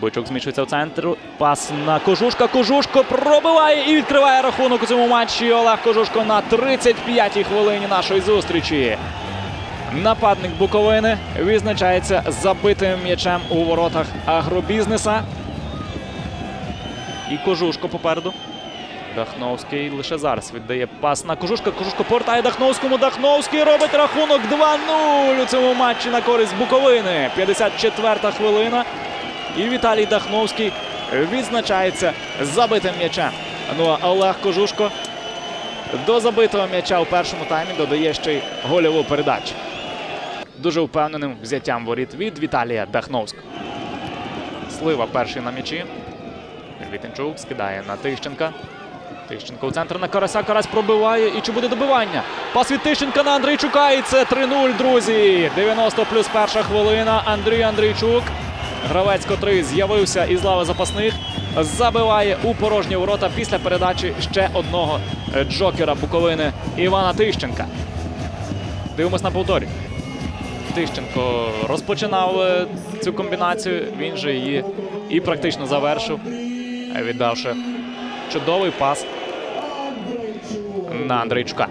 Бойчук зміщується в центр. Пас на Кожушка. Кожушко пробиває і відкриває рахунок у цьому матчі. Олег Кожушко на 35-й хвилині нашої зустрічі. Нападник Буковини відзначається забитим м'ячем у воротах агробізнеса. І Кожушко попереду. Дахновський лише зараз віддає пас на Кожушка. Кожушко повертає Дахновському. Дахновський робить рахунок 2-0 у цьому матчі на користь Буковини. 54-та хвилина. І Віталій Дахновський відзначається забитим м'ячем. Ну а Олег Кожушко до забитого м'яча у першому таймі додає ще й гольову передачу. Дуже впевненим взяттям воріт від Віталія Дахновського. Слива перший на м'ячі. Вітенчук скидає на Тищенка. Тищенко у центр на Карася. Карась пробиває. І чи буде добивання? Пас від Тищенка на Андрійчука. І це 3-0, друзі. 90 плюс перша хвилина. Андрій Андрійчук. Гравець, котрий з'явився із лави запасних, забиває у порожні ворота після передачі ще одного е, джокера Буковини Івана Тищенка. Дивимось на повторі. Тищенко розпочинав е, цю комбінацію. Він же її і практично завершив, віддавши чудовий пас на Андрійчука.